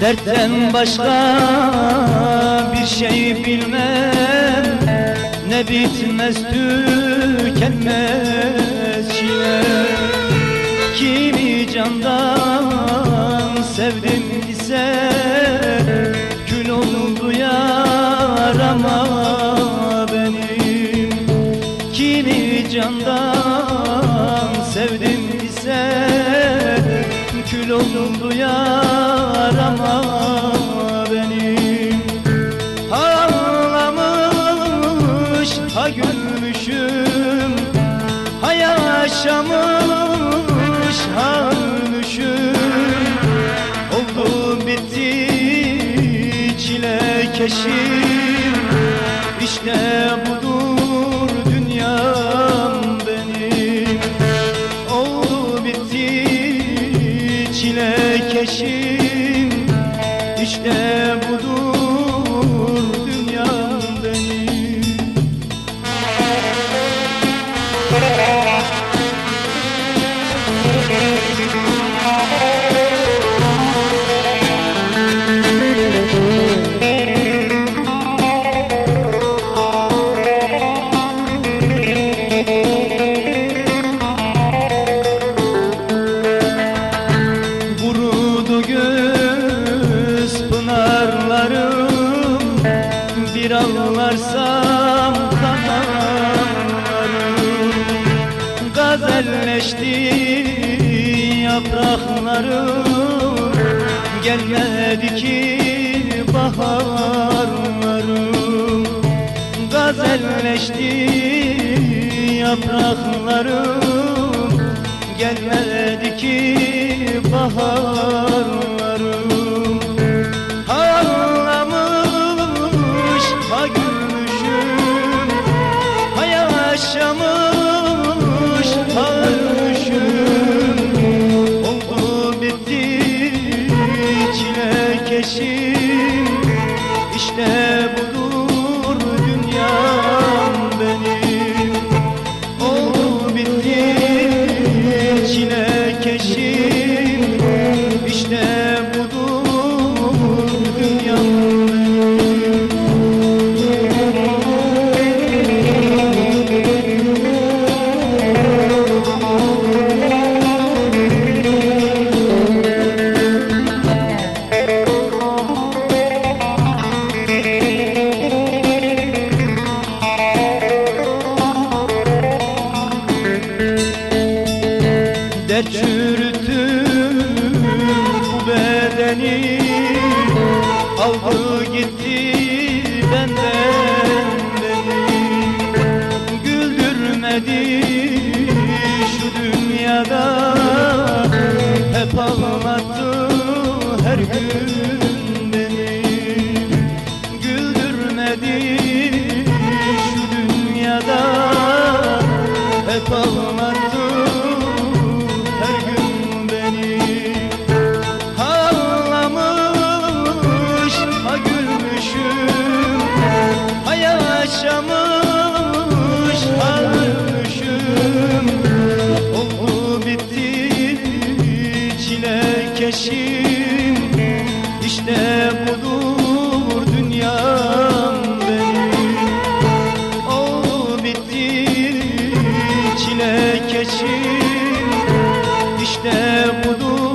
Dertten başka bir şey bilmem Ne bitmez tükenmez çile. Kimi candan sevdim ise Kül oldu yarama benim. Kimi candan sevdim ise Kül oldu yarama yaşamış ha ölmüşüm Oldu bitti çile keşim İşte budur dünyam benim. Oldu bitti çile keşim İşte budur Bir kanarım. Gazelleşti yapraklarım Gelmedi ki baharlarım. Gazelleşti yapraklarım Gelmedi ki baharlarım Dert çürüttü bu bedeni Aldı gitti benden beni. Güldürmedi şu dünyada Hep ağlattı her gün beni. Güldürmedi şu Hep kardeşim. İşte budur dünyam benim. Oldu bitti çile keçim işte budur